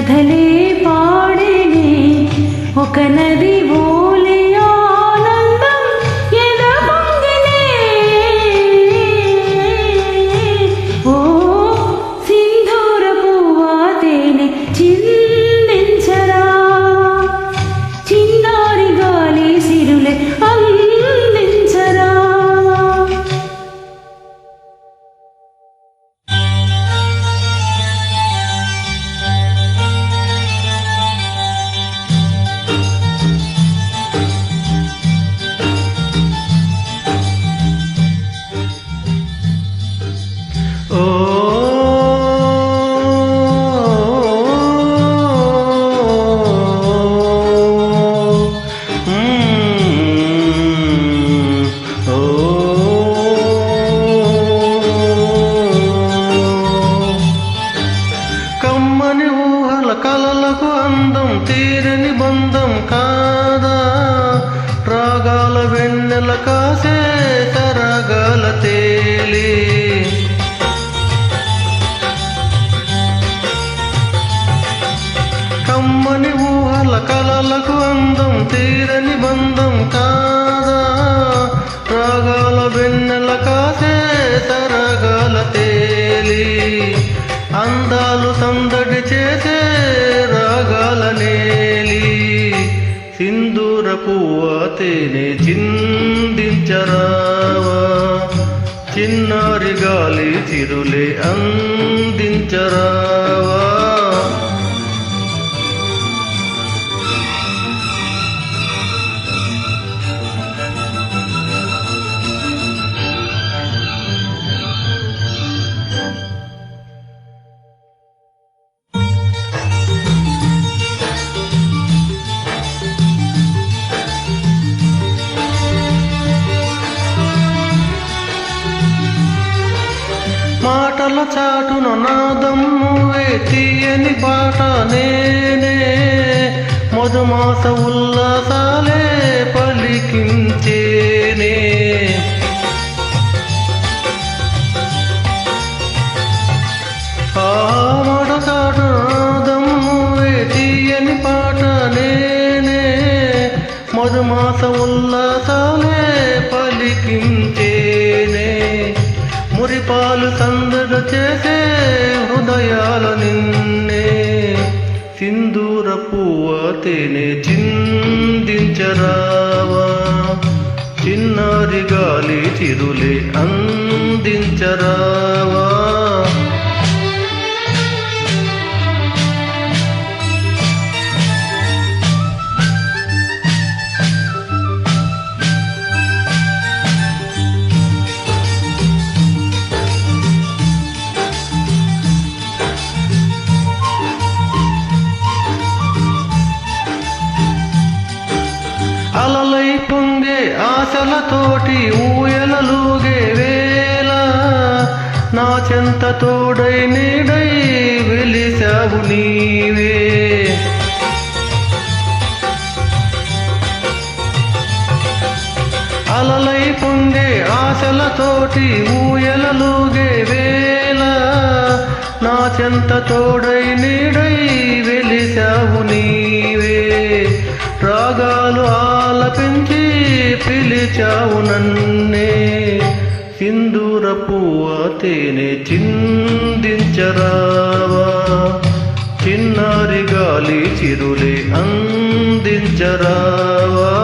కథలే పాడేనే ఒక నది కలలకు అందం తీరని బంధం కాదా? రాగాల వెన్నెల కాసే తరగాల తేలి. కమ్మని ఊహల కలలకు అందం తీరని బంధం కాదా? రాగాల వెన్నెల సింధూర పువ్వ తేనె చిందించరావా? చిన్నారి గాలి చిరులే అందించ మాటల చాటున నాదం నువ్వే తీయని పాట నేనే. మధుమాస ఉల్లాసాలే పలికించేనే. ఆ మాట చాటు తీయని పాట నేనే. మధుమాస ఉల్లాసాలే పలికించే పాలు సందడ చేసే హృదయాల నిన్నే సింధూర పువ్వ తేనె చిందించరావా. చిన్నారి గాలి చిరులే అందించరావా. ఆశలతోటి ఊయలలుగే వేళ. నా చెంత తోడై నీడై వెలిసావు నీవే. అలలై పొంగే ఆశలతోటి ఊయలలుగే వేళ. నా చెంత తోడై నీడై వెలిసావు నీవే. రాగాలు ఆలపించి పిలిచావు నన్నే. సింధూర పువ్వ తేనె చిందించరావా. చిన్నారి గాలి చిరులే అందించరావా.